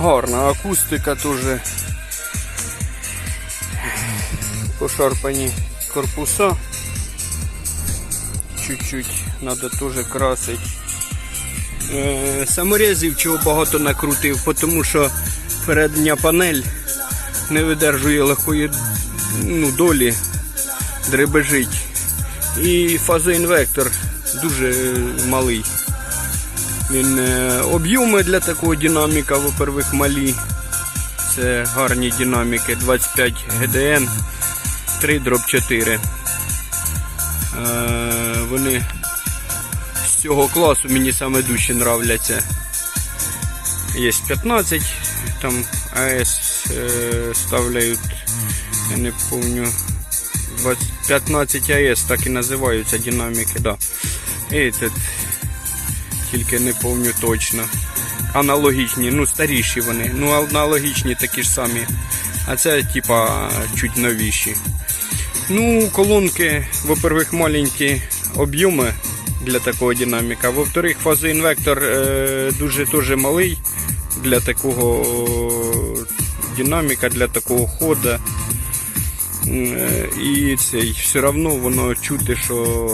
Гарна акустика теж. Пошарпані корпуса. Чуть-чуть треба теж красити. Е, саморезів чого багато накрутив, тому що передня панель не видержує легкої ну, долі, дребежить. І фазоінвектор дуже малий. Він е, об'єми для такого динаміка, во-первых, малі. Це гарні динаміки 25 GDN 3 дроб 4. Е, вони з цього класу мені саме дужче нравляться. Є 15, там АЕС е, ставляють, я не 20 15 АЕС так і називаються динаміки, да. І тут тільки не пам'ятаю точно. Аналогічні, ну старіші вони, ну аналогічні такі ж самі. А це типа чуть новіші. Ну, колонки, во-первых, маленькі об'єми для такого динаміка. Во-вторых, фазоінвектор е, дуже дуже малий для такого динаміка, для такого хода. Е, І цей все одно воно чути, що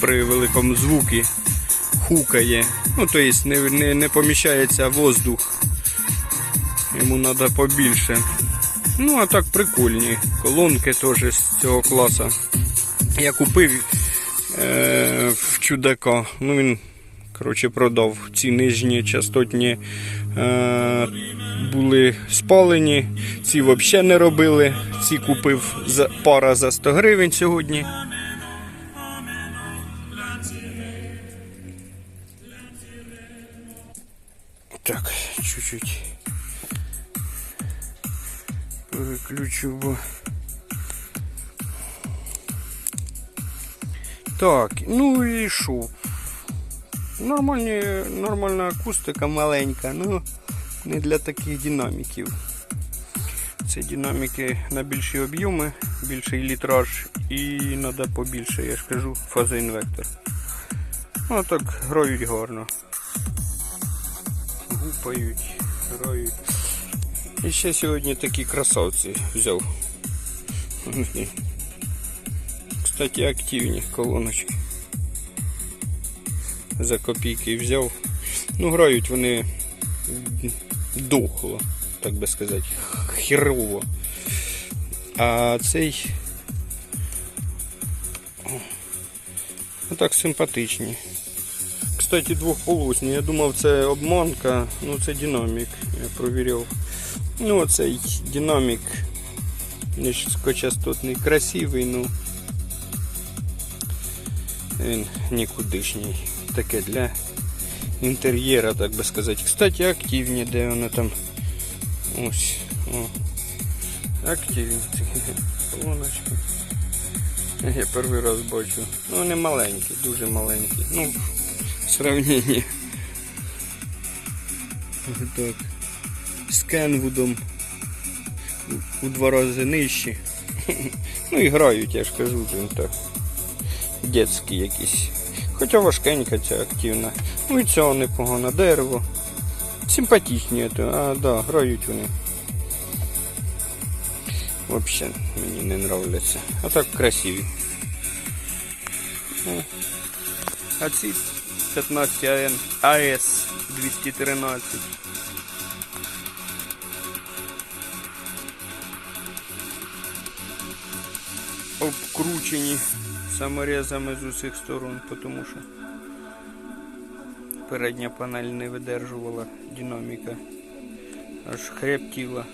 при великому звукі хукає. Ну, тобто не, не, не поміщається воздух. Йому треба побільше. Ну, а так прикольні. Колонки теж з цього класу. Я купив е, в чудака. Ну він коротше, продав ці нижні частотні е, були спалені, ці взагалі не робили. Ці купив за, пара за 100 гривень сьогодні. Так, чуть-чуть переключу, бо. Так, ну і що? Нормальні, нормальна акустика маленька, ну не для таких динаміків. Це динаміки на більші об'єми, більший літраж і треба побільше, я ж кажу, фазоінвектор. Ну так грають гарно. Гупають, грають. І ще сьогодні такі красавці взяв. Кстати, активні колоночки. За копійки взяв. Ну, грають вони дохло, так би сказати, херово. А цей ну так симпатичні. Кстати, двохполосні. Я думав це обманка, ну це динамік, я провіряв. Ну оцей динамік низькочастотний, красивий, ну він нікудишній. Таке для інтер'єра, так би сказати. Кстати, активні, де вони там. Ось. О. Активні такі колоночки. Я перший раз бачу. Ну вони маленькі, дуже маленькі. Ну, в сравненні. Так. З Кенвудом у два рази нижчі. Ну і грають, я ж кажу, він так. Дітські якісь. Хоча важкенька ця активна. Ну і цього непогано дерево. Симпатичні, а да, грають вони. Взагалі мені не нравляться. А так красиві. А ці 15 АН АС 213. Обкручені саморезами з усіх сторон, тому що передня панель не видержувала динаміка, аж хребтіла.